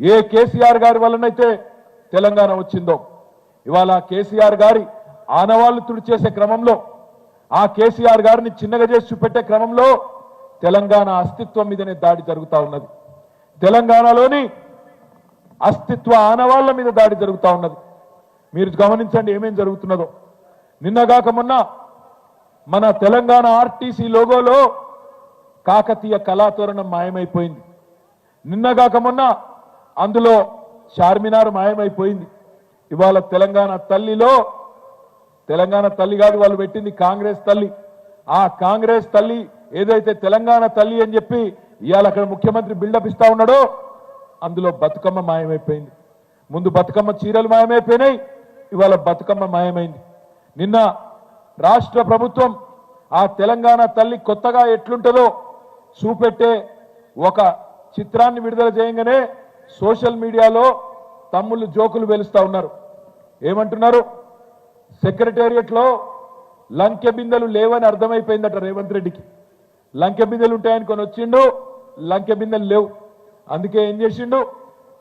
ఏ కేసీఆర్ గారి వల్లనైతే తెలంగాణ వచ్చిందో? ఇవాళ కేసీఆర్ గారి ఆనవాళ్ళు తుడిచేసే క్రమంలో ఆ కేసీఆర్ గారిని చిన్నగా చేసి చూపెట్టే క్రమంలో తెలంగాణ అస్తిత్వం మీదనే దాడి జరుగుతూ ఉన్నది. తెలంగాణలోని అస్తిత్వ ఆనవాళ్ళ మీద దాడి జరుగుతూ ఉన్నది. మీరు గమనించండి ఏమేం జరుగుతున్నదో. నిన్నగాక మొన్న మన తెలంగాణ ఆర్టీసీ లోగోలో కాకతీయ కళాతోరణం మాయమైపోయింది. నిన్నగాక మొన్న అందులో చార్మినార్ మాయమైపోయింది. ఇవాళ తెలంగాణ తల్లిలో తెలంగాణ తల్లి కాదు వాళ్ళు పెట్టింది కాంగ్రెస్ తల్లి. ఆ కాంగ్రెస్ తల్లి ఏదైతే తెలంగాణ తల్లి అని చెప్పి ఇవాళ అక్కడ ముఖ్యమంత్రి బిల్డప్ ఇస్తా ఉన్నాడో అందులో బతుకమ్మ మాయమైపోయింది. ముందు బతుకమ్మ చీరలు మాయమైపోయినాయి ఇవాళ బతుకమ్మ మాయమైంది. నిన్న రాష్ట్ర ప్రభుత్వం ఆ తెలంగాణ తల్లి కొత్తగా ఎట్లుంటుందో చూపెట్టే ఒక చిత్రాన్ని విడుదల చేయగానే సోషల్ మీడియాలో తమ్ముళ్ళు జోకులు వెలుస్తా ఉన్నారు. ఏమంటున్నారు? సెక్రటేరియట్లో లంకె బిందెలు లేవని అర్థమైపోయిందట రేవంత్ రెడ్డికి. లంకె బిందెలు ఉంటాయని కొని వచ్చిండు లంకె బిందెలు లేవు. అందుకే ఏం చేసిండు?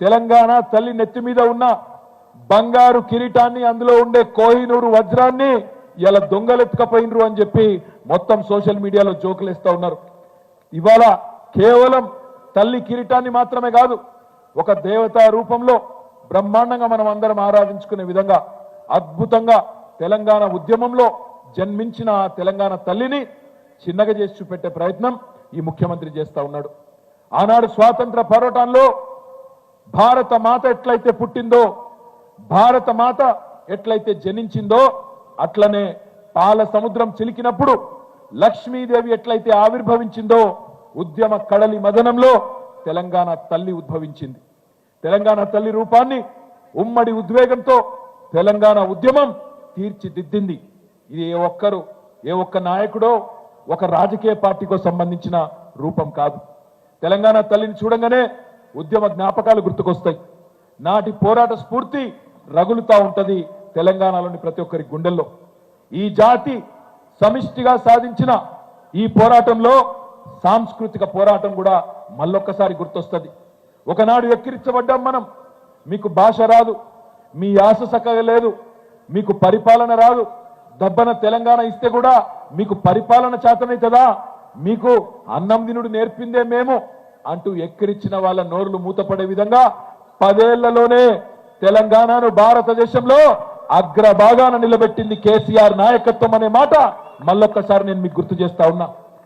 తెలంగాణ తల్లి నెత్తి మీద ఉన్న బంగారు కిరీటాన్ని అందులో ఉండే కోహినూరు వజ్రాన్ని ఇలా దొంగలెత్తుకపోయినరు అని చెప్పి మొత్తం సోషల్ మీడియాలో జోకులేస్తా ఉన్నారు. ఇవాళ కేవలం తల్లి కిరీటాన్ని మాత్రమే కాదు ఒక దేవతా రూపంలో బ్రహ్మాండంగా మనం అందరం ఆరాధించుకునే విధంగా అద్భుతంగా తెలంగాణ ఉద్యమంలో జన్మించిన తెలంగాణ తల్లిని చిన్నగా చేసి చూపెట్టే ప్రయత్నం ఈ ముఖ్యమంత్రి చేస్తా ఉన్నాడు. ఆనాడు స్వాతంత్ర పోరాటంలో భారత మాత ఎట్లయితే పుట్టిందో భారత మాత ఎట్లయితే జనించిందో అట్లనే పాల సముద్రం చిలికినప్పుడు లక్ష్మీదేవి ఎట్లయితే ఆవిర్భవించిందో ఉద్యమ కడలి మదనంలో తెలంగాణ తల్లి ఉద్భవించింది. తెలంగాణ తల్లి రూపాన్ని ఉమ్మడి ఉద్వేగంతో తెలంగాణ ఉద్యమం తీర్చిదిద్దింది. ఇది ఏ ఒక్కరు ఏ ఒక్క నాయకుడో ఒక రాజకీయ పార్టీకో సంబంధించిన రూపం కాదు. తెలంగాణ తల్లిని చూడంగానే ఉద్యమ జ్ఞాపకాలు గుర్తుకొస్తాయి. నాటి పోరాట స్ఫూర్తి రగులుతా ఉంటది తెలంగాణలోని ప్రతి ఒక్కరి గుండెల్లో. ఈ జాతి సమిష్టిగా సాధించిన ఈ పోరాటంలో సాంస్కృతిక పోరాటం కూడా మళ్ళొక్కసారి గుర్తొస్తుంది. ఒకనాడు ఎక్కిరించబడ్డాం మనం. మీకు భాష రాదు మీ యాస సక్కగా లేదు మీకు పరిపాలన రాదు. దబ్బన తెలంగాణ ఇస్తే కూడా మీకు పరిపాలన చేతనైతుందా? మీకు అన్నం దినుడు నేర్పిందే మేము అంటూ ఎక్కిరిచ్చిన వాళ్ళ నోరులు మూతపడే విధంగా పదేళ్ళలోనే తెలంగాణను భారతదేశంలో అగ్రభాగాన నిలబెట్టింది కేసీఆర్ నాయకత్వం అనే మాట మళ్ళొక్కసారి నేను మీకు గుర్తు చేస్తా ఉన్నా.